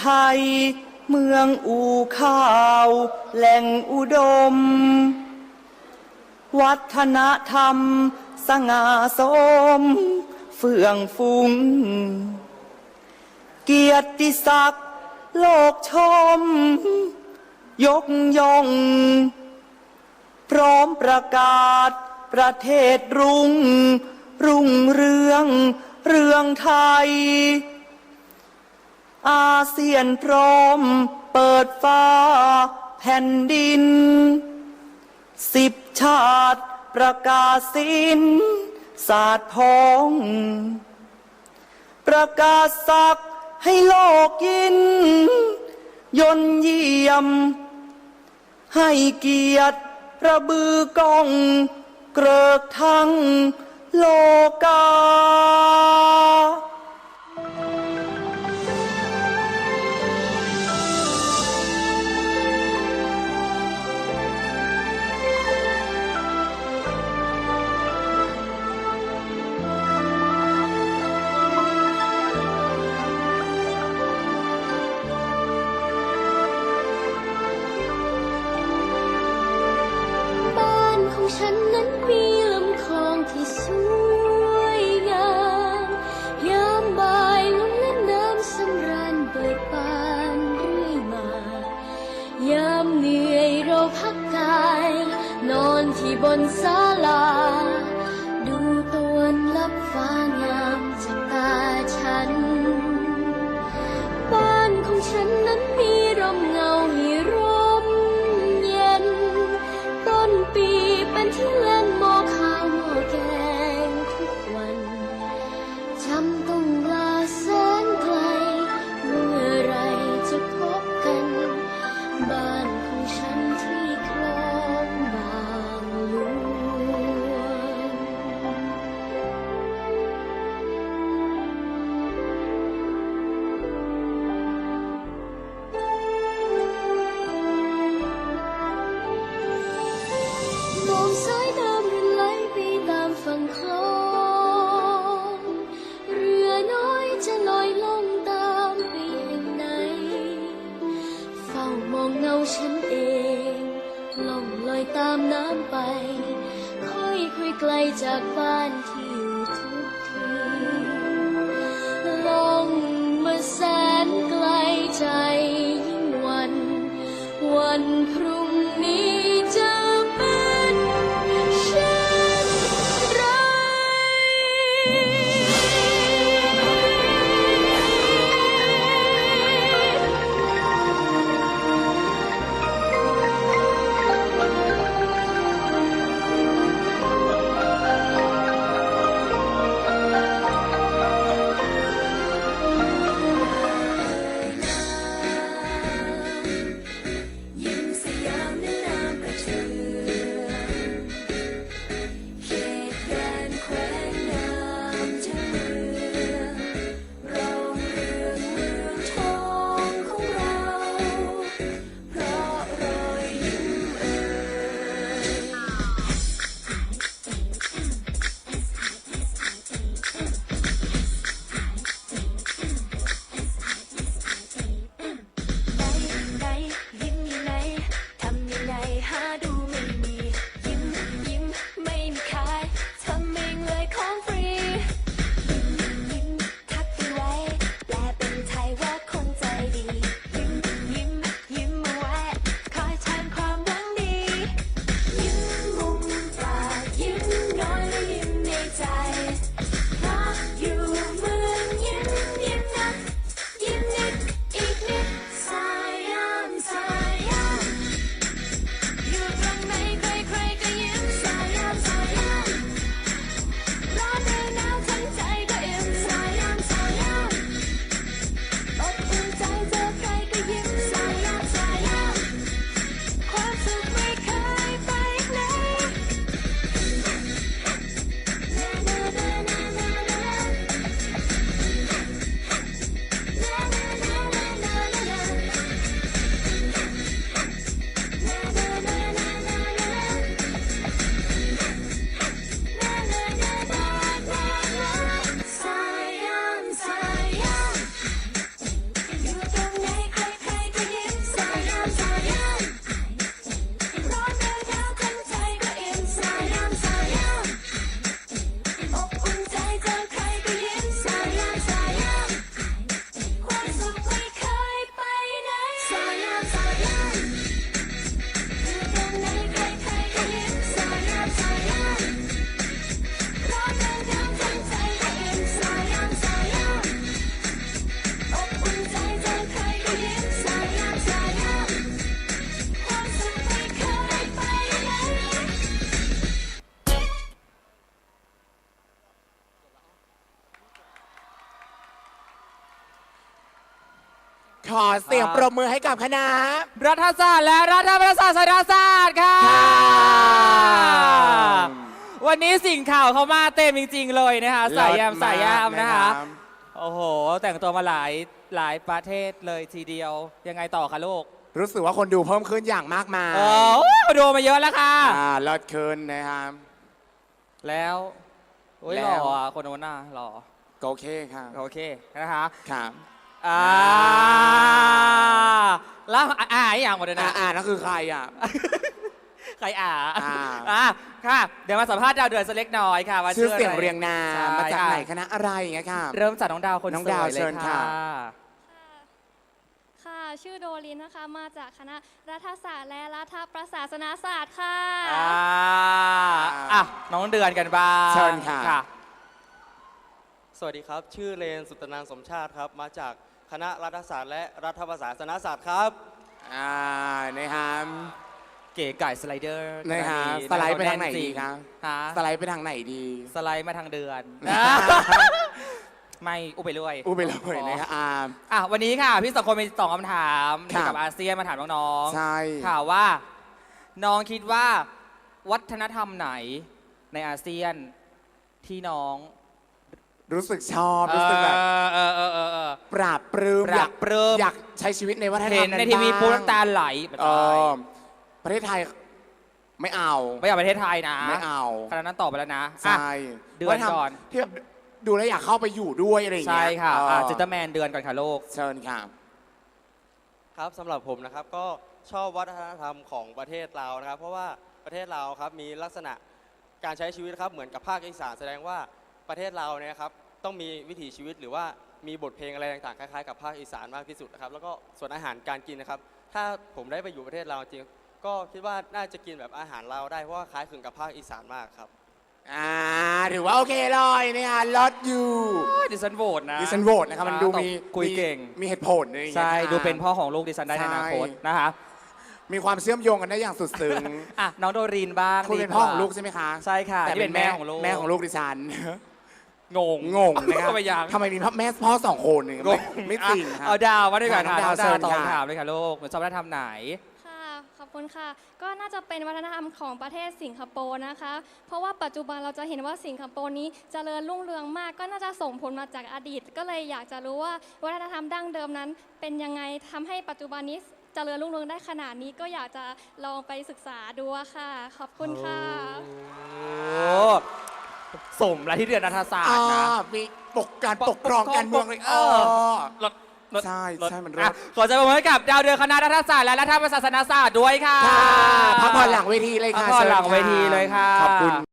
ไทย เมืองอู่ข้าว แหล่งอุดม วัฒนธรรม สง่าสม เฟื่องฟุ้งเกียรติศักดิ์โลกชม ยกย่อง พร้อมประกาศประเทศรุ่ง รุ่งเรือง เรืองไทย อาเซียนพร้อม เปิดฟ้า แผ่นดิน สิบชาติประกาศสินศาสตร์พอง ประกาศศักดิ์ให้โลกยิน ยนเยี่ยม ให้เกียรติพระบือกอง เกริกทั้งโลกา นที่บนศาลา ดูตะวันลับฟ้างามจากตาฉัน บ้านของฉันนั้นมีร่มเงาให้ร่มเย็น ต้นปีเป็นที่เล่นหม้อข้าวหม้อแกงทุกวันจำต้องลาแสนไกล เมื่อไรจะพบกัน บ้านของฉัน ไกลจากบ้านที่ ขอเสียงปรบมือให้กับคณะ รัฐศาสตร์และรัฐประศาสนศาสตร์ค่ะ ค่ะ วันนี้สิ่งข่าวเขามาเต็มจริง ๆ เลยนะคะสายยามเลิศสายยามกนะคะรับโอ้โห แต่งตัวมาหลายหลายประเทศเลยทีเดียว ยังไงต่อคะลูกรู้สึกว่าคนดูเพิ่มขึ้นอย่างมากมายเออโอ้ยดูมาเยอะแล้วค่ะ อ่าเลิศขึ้นนะครับ แล้วโอ้ยแล้หล่วออะคนโน้นน่ะหล่อก็โอเคค่ะโอเคนะคะ ครับ อ่าแล้วอ่าอ่าอีกอย่างหมดเลยอ่านะ อ่านั่นคือใครอะ ใครอ่าอ่า อ่าค่ะ เดี๋ยวมาสัมภาษณ์ดาวเดือนสักเล็กน้อยค่ะว่าชื่ออะไรเสียงเรียงนามใช่มาจากไหนค่ะคณะอะไรอย่างเงี้ยค่ะ เริ่มจากน้องดาวคนน้องสดาววยเลเชิยญค่ะ ค่ะค่ะ ชื่อโดลินนะคะ มาจากคณะรัฐศาสตร์และรัฐประศาสนศาสตร์ค่ะ อ่าอะน้องเดือนกันบ้างเชิญค่ะ สวัสดีครับ ชื่อเลนสุตนางสมชาติครับ มาจาก คณะรัฐศาสตร์และรัฐประศาสนศาสตร์ครับ อ่านะครับเก๋ไก่สไลเดอร์นะฮะขนาดสไลด์ไปทางไหนแจริดีคะฮะสไลด์ไปทางไหนดีสไลด์มาทางเดือน ไม่อุบไปเรื่อยอู้ไปเลยนะครับอ่า อะวันนี้ค่ะ พี่สองคนมีสองคำถามครัเกี่ยบวกับอาเซียนมาถามน้องๆ ใช่ค่ะว่า น้องคิดว่า วัฒนธรรมไหนในอาเซียนที่น้อง รู้สึกชอบ รู้สึกแบบเออเออเออเออ ปราบปลื้มปราบปลื้มอยากใช้ชีวิตในวัฒนธรเห็รนมนั้นในทีวีบ้างปุ๊บน้ำตาไหลเออประเทศไทยไม่เอา ไม่อยากประเทศไทยนะไม่เอา ขณะนั้นตอบไปแล้วนะใช่อะเดือนก่อน ที่แบบดูแล้วอยากเข้าไปอยู่ด้วยอะไรอย่างใช่เงี้ยค่ะเอออะจิตเตอร์แมนเดือนก่อนค่ะโลก เชิญค่ะ ครับสำหรับผมนะครับก็ชอบวัฒนธรรมของประเทศเรานะครับ เพราะว่าประเทศเราครับมีลักษณะการใช้ชีวิตครับเหมือนกับภาคอีสานแสดงว่าประเทศเราเนี่ยครับ ต้องมีวิถีชีวิตหรือว่ามีบทเพลงอะไรต่างๆคล้ายๆกับภาคอีสานมากที่สุดนะครับแล้วก็ส่วนอาหารการกินนะครับ ถ้าผมได้ไปอยู่ประเทศเราจริง ก็คิดว่าน่าจะกินแบบอาหารเราได้เพราะว่าคล้ายคลึงกับภาคอีสานมากครับ อ่าถือว่าโอเคเลยเนี่ยลดอยู่ดิฉันโหวตนะดิฉันโหวตนะครับมันดูมีคุยเก่ง มีเหตุผลอะไรอย่างเงี้ยใช่ค่ะดูเป็นพ่อของลูกดิฉันได้ในอนาคตใช่นะคะมีความเชื่อมโยงกันได้อย่างสุดซึ้งอะน้องโดรีนบ้างคุณเป็นดีพ่อว่าของลูกใช่ไหมคะใช่ค่ะแต่นี่เป็นแม่ของลูกแม่ของลูกดิฉัน งงงงนะครับทำไมยังทำไมมีพ่อแม่พ่อสองคนเนี่ยงงไม่ไม่จริงครับเอาดาวมาด้วยกันค่ะค่ะน้น้อองงดาดาววเชิญตอบค่ะคำถามเลยค่ะลูกหนูชอบวัฒนธรรมไหนค่ะขอบคุณค่ะ ก็น่าจะเป็นวัฒนธรรมของประเทศสิงคโปร์นะคะ เพราะว่าปัจจุบันเราจะเห็นว่าสิงคโปร์นี้เจริญรุ่งเรืองมาก ก็น่าจะส่งผลมาจากอดีต ก็เลยอยากจะรู้ว่าวัฒนธรรมดั้งเดิมนั้น เป็นยังไงทำให้ปัจจุบันนี้เจริญรุ่งเรืองได้ขนาดนี้ก็อยากจะลองไปศึกษาดูอะค่ะ ขอบคุณค่ะโอ้ สมแล้วที่เรียนรัฐศาสตอ่าร์นะมีปกการปกครองการเมืองเลยเอเอออรถรถใช่รถใช่มันรอะถขอจะบอกให้กับดาวเดือนคณะรัฐศาสตร์และรัฐประศาสนศาสตร์ด้วยค่ะ ค่ะพักผ่อนหลังเวทีเลยค่ะพักผ่อนหลังชิญค่ะเวทีเลยค่ะ ขอบคุณ